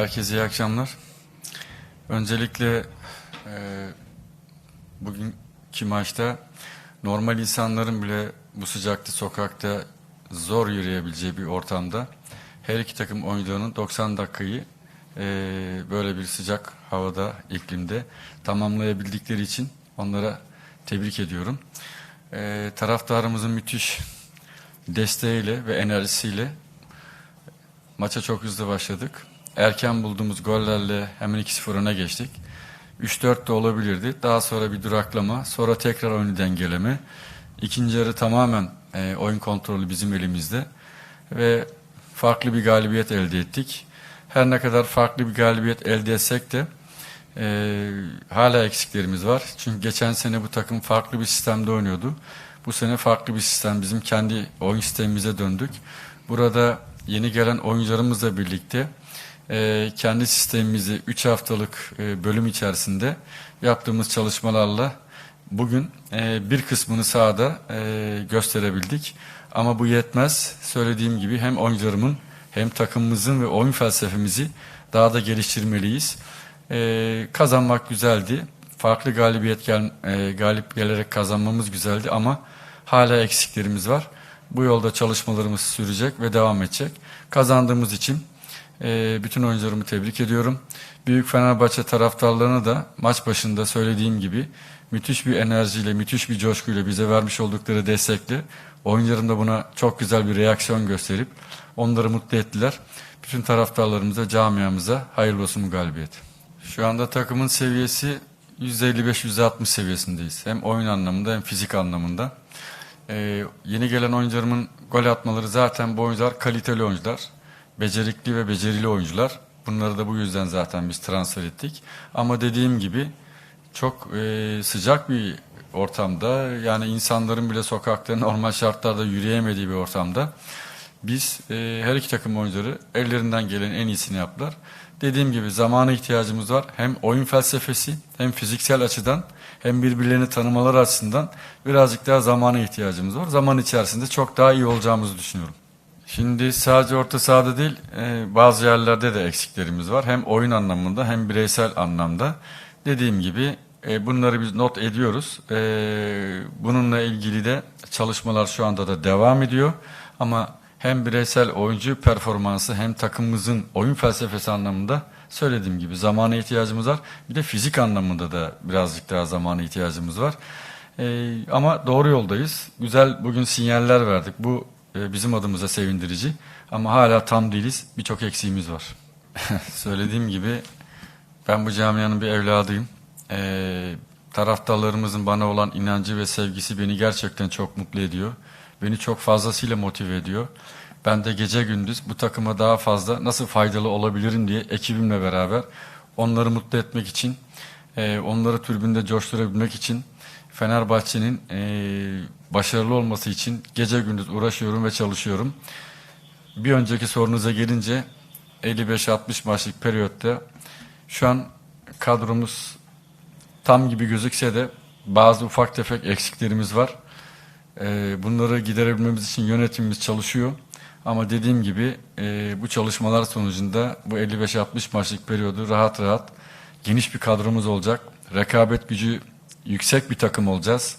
Herkese iyi akşamlar. Öncelikle e, bugünkü maçta normal insanların bile bu sıcakta sokakta zor yürüyebileceği bir ortamda her iki takım oyuncularının 90 dakikayı e, böyle bir sıcak havada, iklimde tamamlayabildikleri için onlara tebrik ediyorum. E, taraftarımızın müthiş desteğiyle ve enerjisiyle Maça çok hızlı başladık. Erken bulduğumuz gollerle hemen 2-0 öne geçtik. 3-4 de olabilirdi. Daha sonra bir duraklama, sonra tekrar oyunu dengeleme. İkinci yarı tamamen e, oyun kontrolü bizim elimizde ve farklı bir galibiyet elde ettik. Her ne kadar farklı bir galibiyet elde etsek de e, hala eksiklerimiz var. Çünkü geçen sene bu takım farklı bir sistemde oynuyordu. Bu sene farklı bir sistem. Bizim kendi oyun sistemimize döndük. Burada yeni gelen oyuncularımızla birlikte e, kendi sistemimizi 3 haftalık e, bölüm içerisinde yaptığımız çalışmalarla bugün e, bir kısmını sahada e, gösterebildik. Ama bu yetmez. Söylediğim gibi hem oyuncularımın hem takımımızın ve oyun felsefemizi daha da geliştirmeliyiz. E, kazanmak güzeldi. Farklı galibiyet gel, e, galip gelerek kazanmamız güzeldi ama hala eksiklerimiz var. Bu yolda çalışmalarımız sürecek ve devam edecek. Kazandığımız için e, bütün oyuncularımı tebrik ediyorum. Büyük Fenerbahçe taraftarlarına da maç başında söylediğim gibi müthiş bir enerjiyle, müthiş bir coşkuyla bize vermiş oldukları destekle oyuncularım da buna çok güzel bir reaksiyon gösterip onları mutlu ettiler. Bütün taraftarlarımıza, camiamıza hayırlı olsun bu galibiyet. Şu anda takımın seviyesi %55-%60 seviyesindeyiz. Hem oyun anlamında hem fizik anlamında. Ee, yeni gelen oyuncularımın gol atmaları zaten bu oyuncular kaliteli oyuncular. Becerikli ve becerili oyuncular. Bunları da bu yüzden zaten biz transfer ettik. Ama dediğim gibi çok e, sıcak bir ortamda yani insanların bile sokakta normal şartlarda yürüyemediği bir ortamda biz e, her iki takım oyuncuları ellerinden gelen en iyisini yaptılar. Dediğim gibi zamana ihtiyacımız var. Hem oyun felsefesi hem fiziksel açıdan hem birbirlerini tanımaları açısından birazcık daha zamana ihtiyacımız var. Zaman içerisinde çok daha iyi olacağımızı düşünüyorum. Şimdi sadece orta sahada değil e, bazı yerlerde de eksiklerimiz var. Hem oyun anlamında hem bireysel anlamda. Dediğim gibi e, bunları biz not ediyoruz. E, bununla ilgili de çalışmalar şu anda da devam ediyor. Ama hem bireysel oyuncu performansı hem takımımızın oyun felsefesi anlamında söylediğim gibi zamana ihtiyacımız var. Bir de fizik anlamında da birazcık daha zamana ihtiyacımız var. Ee, ama doğru yoldayız. Güzel bugün sinyaller verdik. Bu e, bizim adımıza sevindirici. Ama hala tam değiliz. Birçok eksiğimiz var. söylediğim gibi ben bu camianın bir evladıyım. Ee, taraftarlarımızın bana olan inancı ve sevgisi beni gerçekten çok mutlu ediyor. Beni çok fazlasıyla motive ediyor. Ben de gece gündüz bu takıma daha fazla nasıl faydalı olabilirim diye ekibimle beraber onları mutlu etmek için, e, onları tribünde coşturabilmek için, Fenerbahçe'nin e, başarılı olması için gece gündüz uğraşıyorum ve çalışıyorum. Bir önceki sorunuza gelince 55-60 maçlık periyotta şu an kadromuz tam gibi gözükse de bazı ufak tefek eksiklerimiz var. Ee, bunları giderebilmemiz için yönetimimiz çalışıyor. Ama dediğim gibi e, bu çalışmalar sonucunda bu 55-60 maçlık periyodu rahat rahat geniş bir kadromuz olacak. Rekabet gücü yüksek bir takım olacağız.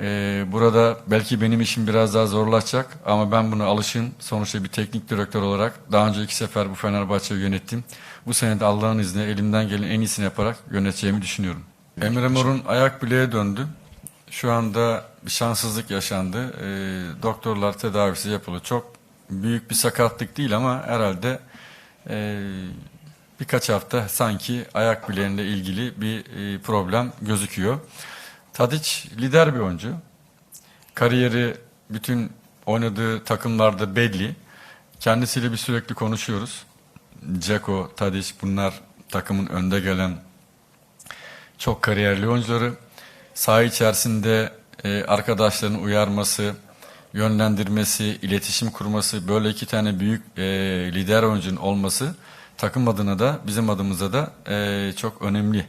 Ee, burada belki benim işim biraz daha zorlaşacak ama ben buna alışın. Sonuçta bir teknik direktör olarak daha önce iki sefer bu Fenerbahçe'yi yönettim. Bu sene de Allah'ın izniyle elimden gelen en iyisini yaparak yöneteceğimi düşünüyorum. Emre Mor'un ayak bileğe döndü. Şu anda bir şanssızlık yaşandı. E, doktorlar tedavisi yapıldı. Çok büyük bir sakatlık değil ama herhalde e, birkaç hafta sanki ayak bileğiyle ilgili bir e, problem gözüküyor. Tadiç lider bir oyuncu. Kariyeri bütün oynadığı takımlarda belli. Kendisiyle bir sürekli konuşuyoruz. Ceko, Tadiç bunlar takımın önde gelen çok kariyerli oyuncuları. Saha içerisinde e, arkadaşlarını uyarması, yönlendirmesi, iletişim kurması, böyle iki tane büyük e, lider oyuncunun olması takım adına da bizim adımıza da e, çok önemli.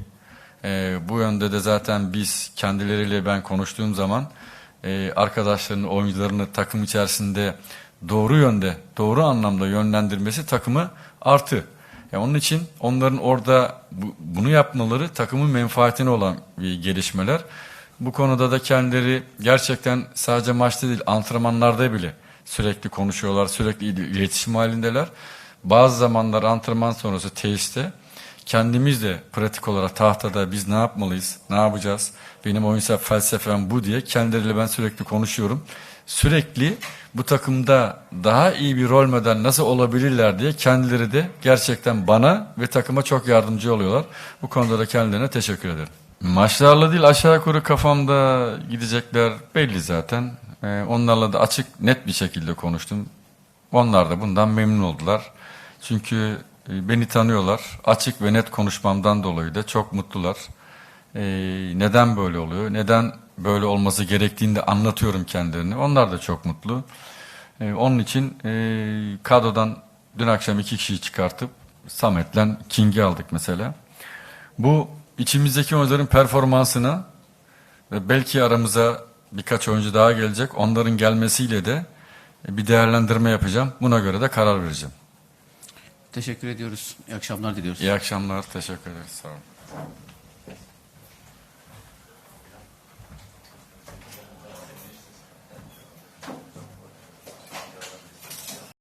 E, bu yönde de zaten biz kendileriyle ben konuştuğum zaman e, arkadaşlarını, oyuncularını takım içerisinde doğru yönde, doğru anlamda yönlendirmesi takımı artı. E, onun için onların orada bu- bunu yapmaları takımın menfaatine olan gelişmeler. Bu konuda da kendileri gerçekten sadece maçta değil antrenmanlarda bile sürekli konuşuyorlar, sürekli il- iletişim halindeler. Bazı zamanlar antrenman sonrası tesiste kendimiz de pratik olarak tahtada biz ne yapmalıyız, ne yapacağız, benim oyunsal felsefem bu diye kendileriyle ben sürekli konuşuyorum. Sürekli bu takımda daha iyi bir rol model nasıl olabilirler diye kendileri de gerçekten bana ve takıma çok yardımcı oluyorlar. Bu konuda da kendilerine teşekkür ederim. Maçlarla değil aşağı yukarı kafamda gidecekler belli zaten. Ee, onlarla da açık net bir şekilde konuştum. Onlar da bundan memnun oldular. Çünkü e, beni tanıyorlar. Açık ve net konuşmamdan dolayı da çok mutlular. Ee, neden böyle oluyor? Neden böyle olması gerektiğini de anlatıyorum kendilerine. Onlar da çok mutlu. Ee, onun için e, kadrodan dün akşam iki kişiyi çıkartıp Samet'le King'i aldık mesela. Bu içimizdeki oyuncuların performansını ve belki aramıza birkaç oyuncu daha gelecek. Onların gelmesiyle de bir değerlendirme yapacağım. Buna göre de karar vereceğim. Teşekkür ediyoruz. İyi akşamlar diliyoruz. İyi akşamlar. Teşekkür ederiz. Sağ olun.